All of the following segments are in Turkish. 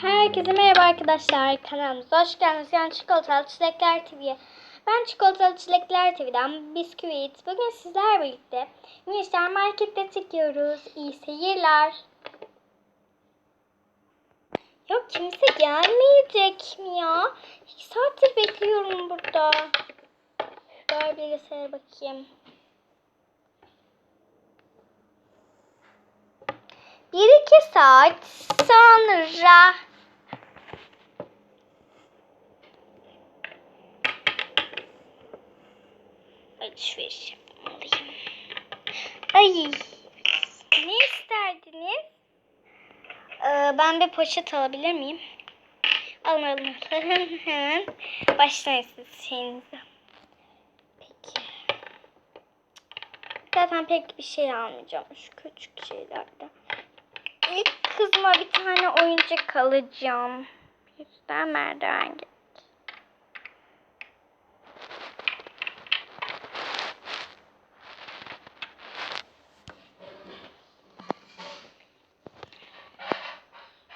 Herkese merhaba arkadaşlar. Kanalımıza hoş geldiniz. Yani Çikolatalı Çilekler TV'ye. Ben Çikolatalı Çilekler TV'den Bisküvit. Bugün sizlerle birlikte Minişler Market'te çekiyoruz. İyi seyirler. Yok kimse gelmeyecek mi ya? İki saattir bekliyorum burada. Ver bilgisayara bakayım. Bir iki saat sonra. Alışveriş yapmalıyım. Ay. Ne isterdiniz? Ee, ben bir poşet alabilir miyim? Alın. alın. Hemen başlayın siz şeyinize. Peki. Zaten pek bir şey almayacağım şu küçük şeylerden. İlk kızıma bir tane oyuncak alacağım. Yüzden merdiven gerek.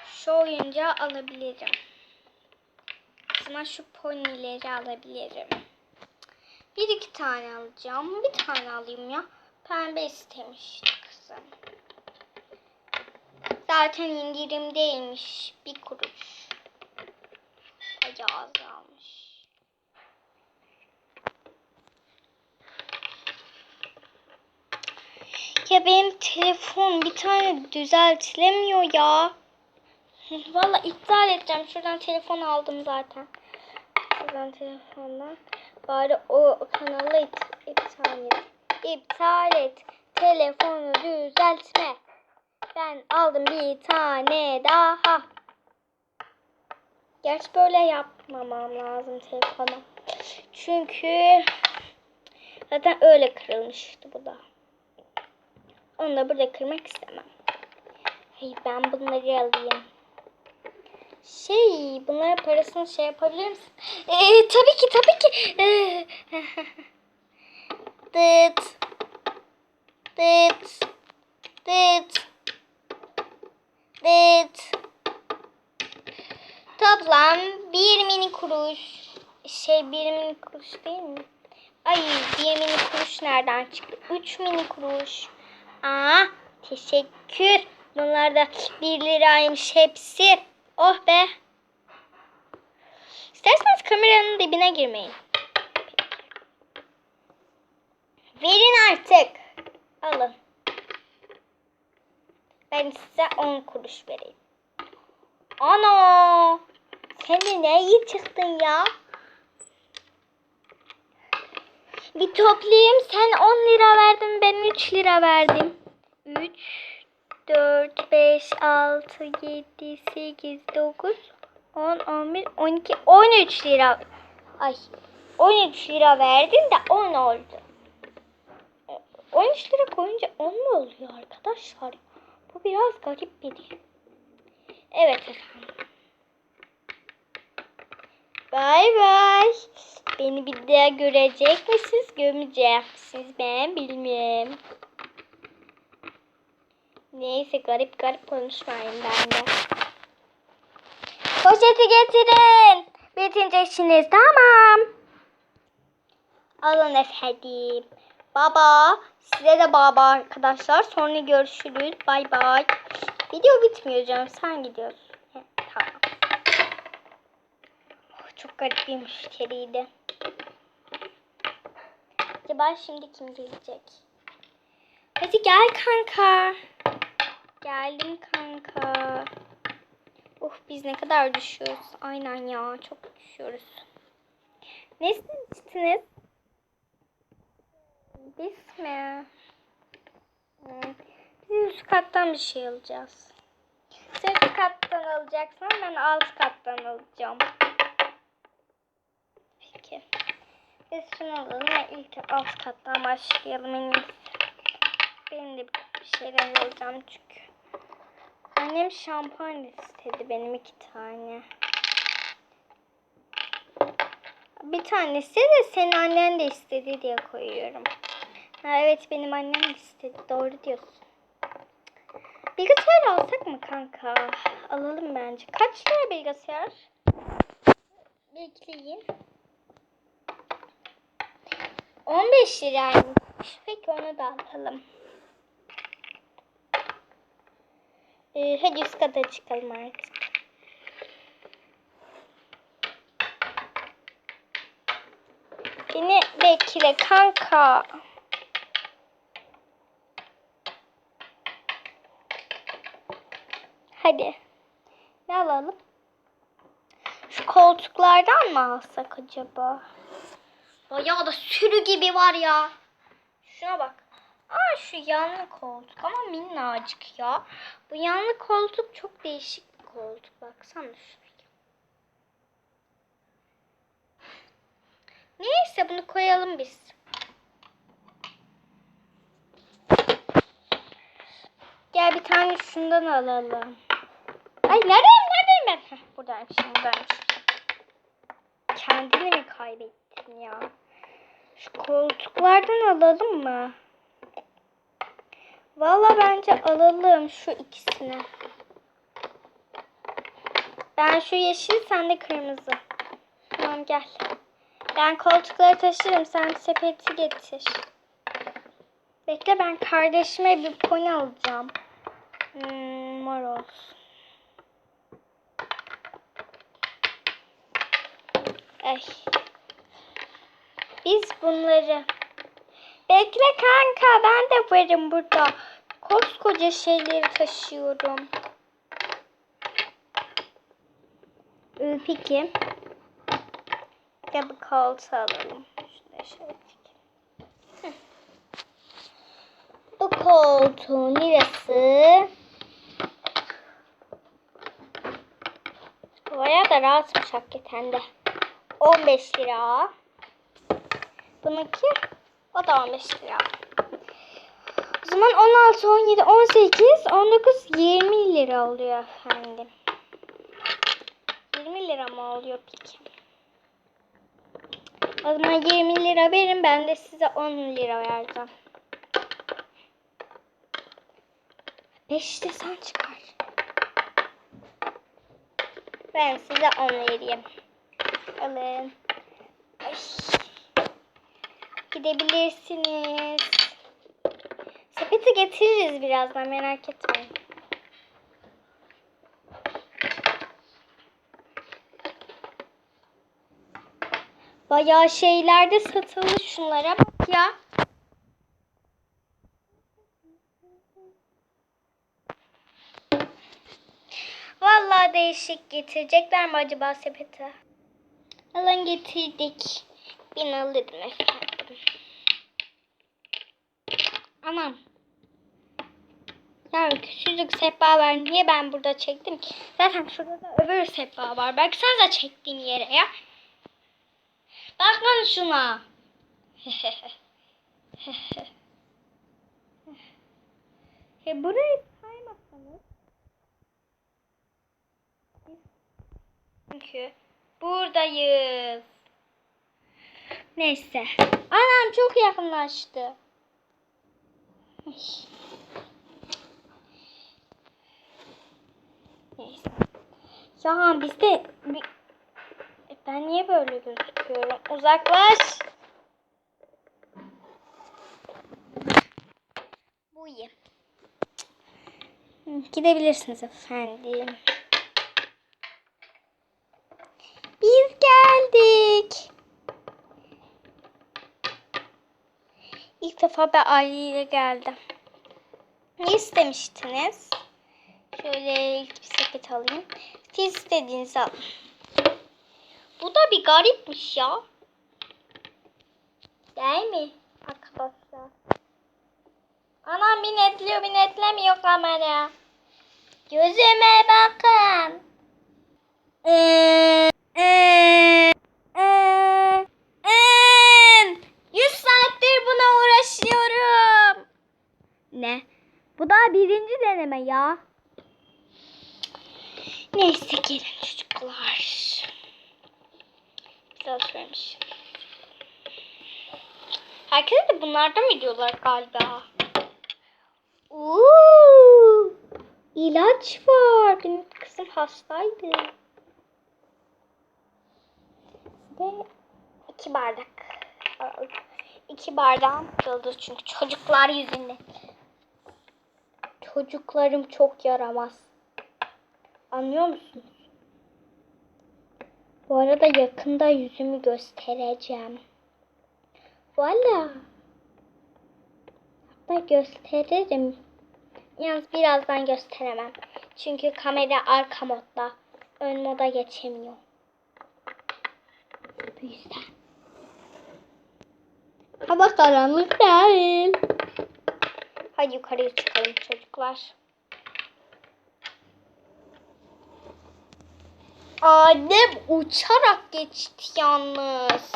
Şu oyuncağı alabilirim. Kızıma şu ponileri alabilirim. Bir iki tane alacağım. Bir tane alayım ya. Pembe istemişti kızım. Zaten indirimdeymiş. Bir kuruş. Bayağı azalmış. Ya benim telefon bir tane düzeltilemiyor ya. Valla iptal edeceğim. Şuradan telefon aldım zaten. Şuradan telefondan. Bari o kanalı iptal et. İptal et. Telefonu düzeltme. Ben aldım bir tane daha. Gerçi böyle yapmamam lazım telefona. Çünkü zaten öyle kırılmıştı bu da. Onu da burada kırmak istemem. Hey ben bunları alayım. Şey bunlara parasını şey yapabilir misin? Ee, tabii ki tabii ki. Ee, Dıt. Dıt. Dıt. Evet. Toplam bir mini kuruş. Şey bir mini kuruş değil mi? Ay bir mini kuruş nereden çıktı? Üç mini kuruş. Aa teşekkür. Bunlar da bir liraymış hepsi. Oh be. İsterseniz kameranın dibine girmeyin. Verin artık. Alın. Ben size 10 kuruş vereyim. Ana! Sen ne iyi çıktın ya? Bir toplayayım. Sen 10 lira verdin. Ben 3 lira verdim. 3, 4, 5, 6, 7, 8, 9, 10, 11, 12, 13 lira. Ay 13 lira verdin de 10 oldu. 13 lira koyunca 10 mu oluyor arkadaşlar? Bu biraz garip bir dil. Evet efendim. Bay bay. Beni bir daha görecek misiniz, görmeyecek misiniz ben bilmiyorum. Neyse garip garip konuşmayın bende. Poşeti getirin. Bitince işiniz tamam. Alın efendim. Baba. Size de baba arkadaşlar. Sonra görüşürüz. Bay bay. Video bitmiyor canım. Sen gidiyorsun. He, tamam. Oh, çok garip bir müşteriydi. Acaba şimdi kim gelecek? Hadi gel kanka. Geldim kanka. Uf biz ne kadar düşüyoruz. Aynen ya çok düşüyoruz. Ne istemiştiniz? Biz mi? Biz üst kattan bir şey alacağız. Sen üst kattan alacaksan ben alt kattan alacağım. Peki. Biz şunu alalım ve ilk alt kattan başlayalım en. Benim de bir şeyler alacağım çünkü. Annem şampanya istedi benim iki tane. Bir tanesi de senin annen de istedi diye koyuyorum. Evet benim annem istedi. Doğru diyorsun. Bilgisayar alsak mı kanka? Alalım bence. Kaç lira bilgisayar? Bekleyin. 15 liraymış. Peki onu da alalım. Ee, hadi üst kata çıkalım artık. Beni bekle kanka. Hadi. Ne alalım? Şu koltuklardan mı alsak acaba? Bayağı da sürü gibi var ya. Şuna bak. Aa şu yanlı koltuk ama minnacık ya. Bu yanlı koltuk çok değişik bir koltuk. Baksana şuraya. Neyse bunu koyalım biz. Gel bir tane şundan alalım. Ay neredeyim neredeyim ben? Heh, buradaymış buradaymış. Kendini mi kaybettin ya? Şu koltuklardan alalım mı? Valla bence alalım şu ikisini. Ben şu yeşil sen de kırmızı. Tamam gel. Ben koltukları taşırım sen sepeti getir. Bekle ben kardeşime bir pony alacağım. Hmm, mor olsun. Ay. Biz bunları Bekle kanka ben de varım burada. Koskoca şeyleri taşıyorum. Ee, Peki. Gel bu koltuğu alalım. Şurada şöyle. Bu koltuğun lirası Bayağı da rahatmış hakikaten de. 15 lira. Bununki o da 15 lira. O zaman 16, 17, 18, 19, 20 lira oluyor efendim. 20 lira mı oluyor peki? O zaman 20 lira verin ben de size 10 lira vereceğim. 5 de sen çıkar. Ben size 10 vereyim. Ay. Gidebilirsiniz. Sepeti getiririz birazdan merak etmeyin. Bayağı şeylerde satıldı şunlara bak ya. Vallahi değişik getirecekler mi acaba sepete? Alın getirdik. Ben alırım efendim. Anam. Yani küçücük sehpa var. Niye ben burada çektim ki? Zaten şurada da öbür sehpa var. Baksanıza çektiğim yere ya. Bakın şuna. e burayı saymasanız. Çünkü buradayız. Neyse. Anam çok yakınlaştı. Neyse. Ya bizde. E, ben niye böyle gözüküyorum? Uzaklaş. Bu iyi. Gidebilirsiniz efendim. Biz geldik. İlk defa ben aileyle geldim. Ne istemiştiniz? Şöyle bir sepet alayım. Siz istediğinizi alın. Bu da bir garipmiş ya. Değil mi arkadaşlar? Anam bir netliyor bir netlemiyor kamera. Gözüme bakın. Ee, ee, ee, ee. 100 saattir buna uğraşıyorum. Ne? Bu daha birinci deneme ya. Neyse gelin çocuklar. Güzel söylemiş. Herkese de bunlardan videolar galiba. Uuu. İlaç var. Benim kızım hastaydı. Ve iki bardak. İki bardağım doldu çünkü çocuklar yüzünden. Çocuklarım çok yaramaz. Anlıyor musunuz? Bu arada yakında yüzümü göstereceğim. Valla. Hatta gösteririm. Yalnız birazdan gösteremem. Çünkü kamera arka modda. Ön moda geçemiyor. Bu yüzden. Hava karanlık değil. Hadi yukarıya çıkalım çocuklar. Adem uçarak geçti yalnız.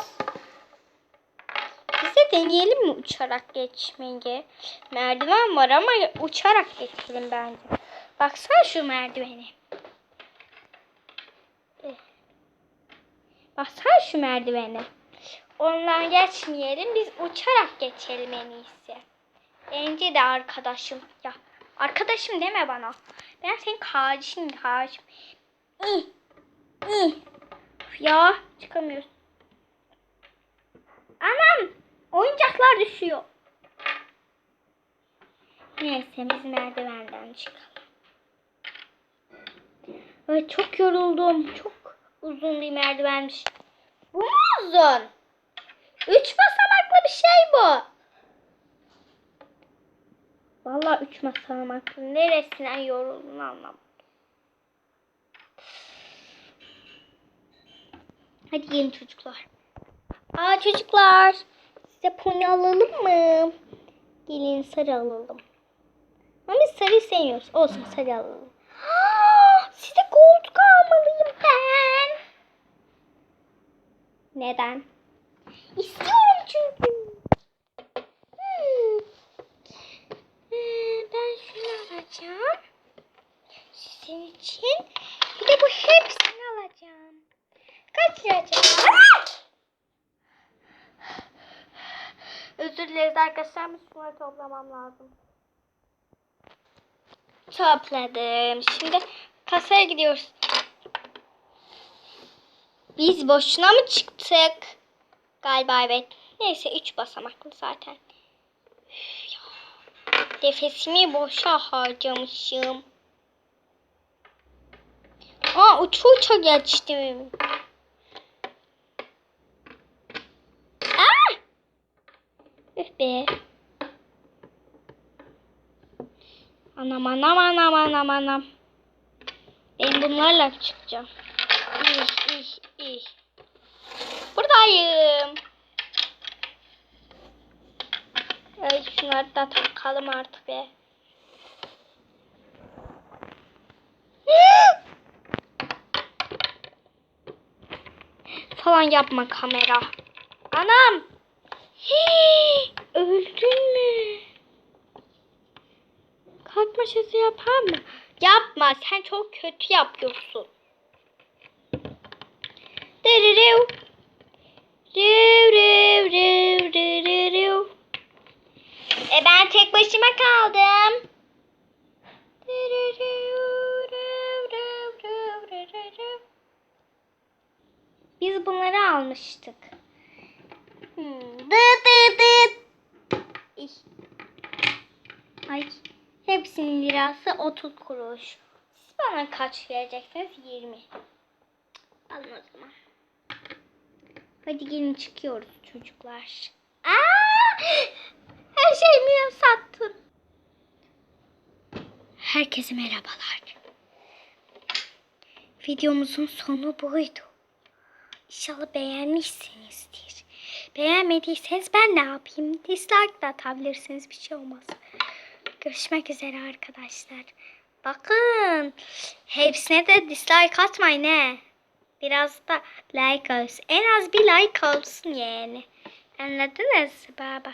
Biz de deneyelim mi uçarak geçmeyi? Merdiven var ama uçarak geçelim bence. Baksana şu merdivene. Eh. Baksana şu merdivene. Ondan geçmeyelim. Biz uçarak geçelim en iyisi. Bence de arkadaşım. Ya arkadaşım deme bana. Ben senin kardeşim kardeşim. Ya çıkamıyoruz. Anam oyuncaklar düşüyor. Neyse biz merdivenden çıkalım. Ay çok yoruldum. Çok uzun bir merdivenmiş. Bu mu uzun? Üç basamaklı bir şey bu. Vallahi üç basamaklı. Neresinden yoruldun anlamadım. Hadi gelin çocuklar. Aa çocuklar. Size pony alalım mı? Gelin sarı alalım. Ama biz sarıyı sevmiyoruz. Olsun sarı alalım. Size koltuk almalıyım ben. Neden? İstiyorum çünkü. Hmm. Ee, ben şunu alacağım. Sizin için. Bir de bu hepsini alacağım. Kaç lira acaba? Özür dileriz arkadaşlar. Şunları toplamam lazım. Topladım. Şimdi kasaya gidiyoruz. Biz boşuna mı çıktık? Galiba evet. Neyse 3 basamaklı zaten. Nefesimi boşa harcamışım. Aa uça uça geçtim. Aa! Üf be. Anam anam anam anam anam. Ben bunlarla çıkacağım. İh ih ih. Buradayım. Evet şunları da takalım artık be. Falan yapma kamera. Anam. Hii, öldün mü? Kalp maşası yapar mı? Yapma sen çok kötü yapıyorsun. Rıv rıv rıv. Başıma kaldım. Biz bunları almıştık. Ay. Hepsinin lirası 30 kuruş. Siz bana kaç vereceksiniz? 20. Alın o zaman. Hadi gelin çıkıyoruz çocuklar. Aa! Şeyimi sattın. Herkese merhabalar. Videomuzun sonu buydu. İnşallah beğenmişsinizdir. Beğenmediyseniz ben ne yapayım? Dislike de atabilirsiniz. Bir şey olmaz. Görüşmek üzere arkadaşlar. Bakın. Hepsine de dislike atmayın he. Biraz da like olsun. En az bir like olsun yani. Anladınız baba?